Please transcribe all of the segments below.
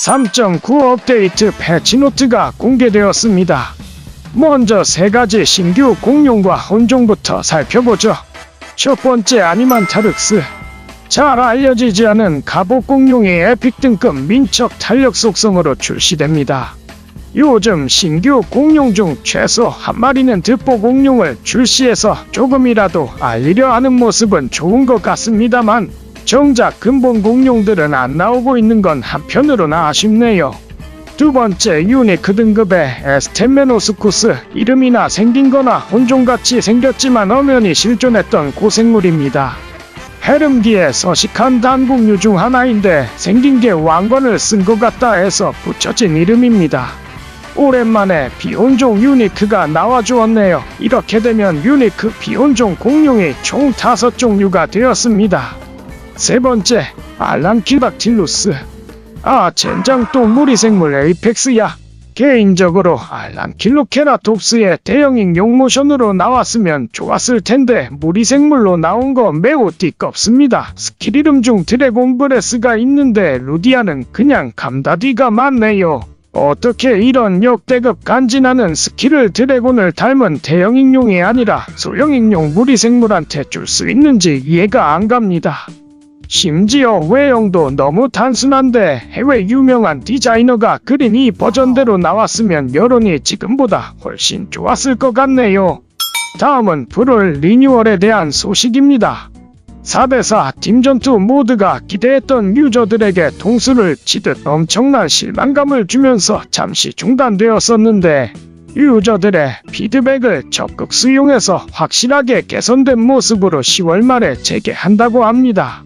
3.9 업데이트 패치노트가 공개되었습니다. 먼저 세 가지 신규 공룡과 혼종부터 살펴보죠. 첫 번째 아니만타르크스. 잘 알려지지 않은 갑옷 공룡이 에픽 등급 민첩 탄력 속성으로 출시됩니다. 요즘 신규 공룡 중 최소 한 마리는 듣보 공룡을 출시해서 조금이라도 알리려 하는 모습은 좋은 것 같습니다만 정작 근본 공룡들은 안 나오고 있는 건 한편으로나 아쉽네요. 두 번째 유니크 등급의 에스테메노스쿠스 이름이나 생긴 거나 혼종같이 생겼지만 엄연히 실존했던 고생물입니다. 헤름기의 서식한 단국류 중 하나인데 생긴 게 왕관을 쓴 것 같다 해서 붙여진 이름입니다. 오랜만에 비혼종 유니크가 나와주었네요. 이렇게 되면 유니크 비혼종 공룡이 총 다섯 종류가 되었습니다. 세 번째, 알랑킬박틸루스. 아, 젠장 또 무리생물 에이펙스야. 개인적으로 알랑킬로케라톱스의 대형인 용모션으로 나왔으면 좋았을 텐데 무리생물로 나온 거 매우 띠껍습니다. 스킬 이름 중 드래곤 브레스가 있는데 루디아는 그냥 감다디가 많네요. 어떻게 이런 역대급 간지나는 스킬을 드래곤을 닮은 대형 인용이 아니라 소형 인용 무리생물한테 줄 수 있는지 이해가 안 갑니다. 심지어 외형도 너무 단순한데 해외 유명한 디자이너가 그린 이 버전대로 나왔으면 여론이 지금보다 훨씬 좋았을 것 같네요. 다음은 불을 리뉴얼에 대한 소식입니다. 4대4 팀전투 모드가 기대했던 유저들에게 통수를 치듯 엄청난 실망감을 주면서 잠시 중단되었었는데 유저들의 피드백을 적극 수용해서 확실하게 개선된 모습으로 10월 말에 재개한다고 합니다.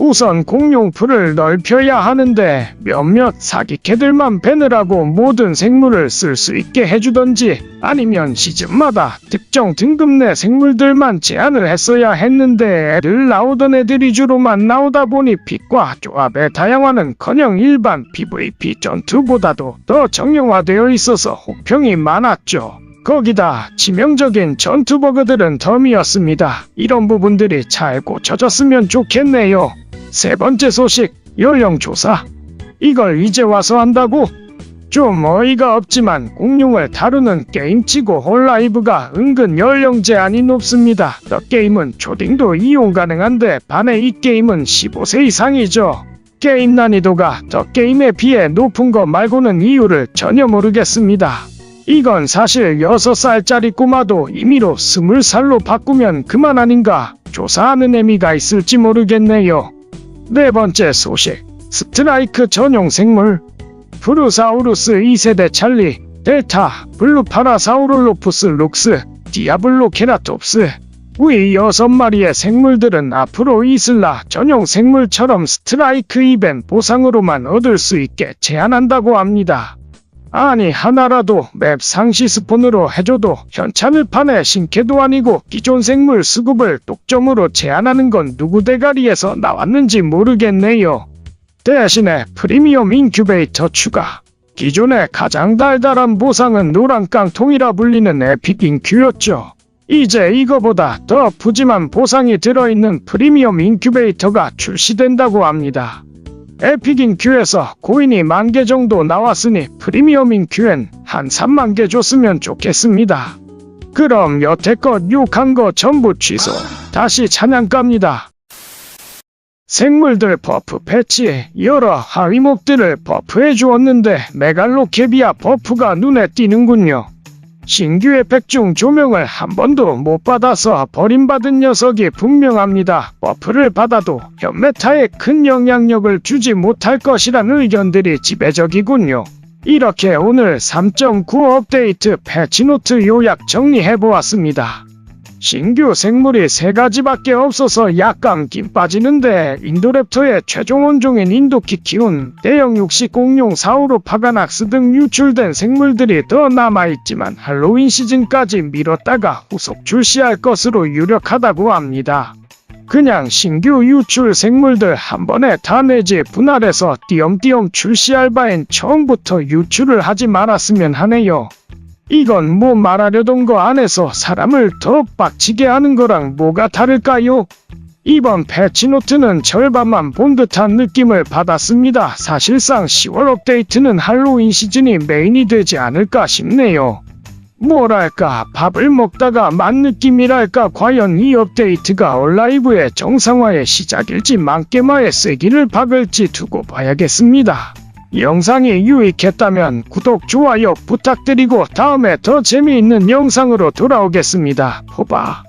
우선 공룡풀을 넓혀야 하는데 몇몇 사기캐들만 배느라고 모든 생물을 쓸 수 있게 해주던지 아니면 시즌마다 특정 등급 내 생물들만 제한을 했어야 했는데 늘 나오던 애들이 주로만 나오다 보니 픽과 조합의 다양화는커녕 일반 PVP 전투보다도 더 정형화되어 있어서 혹평이 많았죠. 거기다 치명적인 전투 버그들은 덤이었습니다. 이런 부분들이 잘 고쳐졌으면 좋겠네요. 세 번째 소식, 연령 조사. 이걸 이제 와서 한다고? 좀 어이가 없지만 공룡을 다루는 게임치고 홀라이브가 은근 연령 제한이 높습니다. 더 게임은 초딩도 이용 가능한데 반해 이 게임은 15세 이상이죠. 게임 난이도가 더 게임에 비해 높은 것 말고는 이유를 전혀 모르겠습니다. 이건 사실 6살짜리 꼬마도 임의로 20살로 바꾸면 그만 아닌가 조사하는 의미가 있을지 모르겠네요. 네 번째 소식. 스트라이크 전용 생물. 브루사우루스 2세대 찰리, 델타, 블루파라사우룰로푸스 룩스, 디아블로 케라톱스. 위 6마리의 생물들은 앞으로 이슬라 전용 생물처럼 스트라이크 이벤 보상으로만 얻을 수 있게 제한한다고 합니다. 아니 하나라도 맵 상시 스폰으로 해줘도 현찰을 판에 신캐도 아니고 기존 생물 수급을 독점으로 제한하는 건 누구 대가리에서 나왔는지 모르겠네요. 대신에 프리미엄 인큐베이터 추가. 기존의 가장 달달한 보상은 노란 깡통이라 불리는 에픽 인큐였죠. 이제 이거보다 더 푸짐한 보상이 들어있는 프리미엄 인큐베이터가 출시된다고 합니다. 에픽 인 큐에서 코인이 만 개 정도 나왔으니 프리미엄 인 큐엔 한 3만 개 줬으면 좋겠습니다. 그럼 여태껏 욕한 거 전부 취소. 다시 찬양 갑니다. 생물들 버프 패치 여러 하위목들을 버프해 주었는데 메갈로케비아 버프가 눈에 띄는군요. 신규 에펙 중 조명을 한 번도 못 받아서 버림받은 녀석이 분명합니다. 버프를 받아도 현메타에 큰 영향력을 주지 못할 것이란 의견들이 지배적이군요. 이렇게 오늘 3.9 업데이트 패치노트 요약 정리해보았습니다. 신규 생물이 세 가지밖에 없어서 약간 김 빠지는데 인도랩터의 최종 원종인 인도키키운, 대형 육식 공룡 사우로 파가낙스 등 유출된 생물들이 더 남아있지만 할로윈 시즌까지 미뤘다가 후속 출시할 것으로 유력하다고 합니다. 그냥 신규 유출 생물들 한 번에 다 내지 분할해서 띄엄띄엄 출시할 바엔 처음부터 유출을 하지 말았으면 하네요. 이건 뭐 말하려던 거 안에서 사람을 더 빡치게 하는 거랑 뭐가 다를까요? 이번 패치노트는 절반만 본 듯한 느낌을 받았습니다. 사실상 10월 업데이트는 할로윈 시즌이 메인이 되지 않을까 싶네요. 뭐랄까 밥을 먹다가 만 느낌이랄까 과연 이 업데이트가 얼라이브의 정상화의 시작일지 만개마의 세기를 박을지 두고 봐야겠습니다. 영상이 유익했다면 구독, 좋아요 부탁드리고 다음에 더 재미있는 영상으로 돌아오겠습니다. 포바.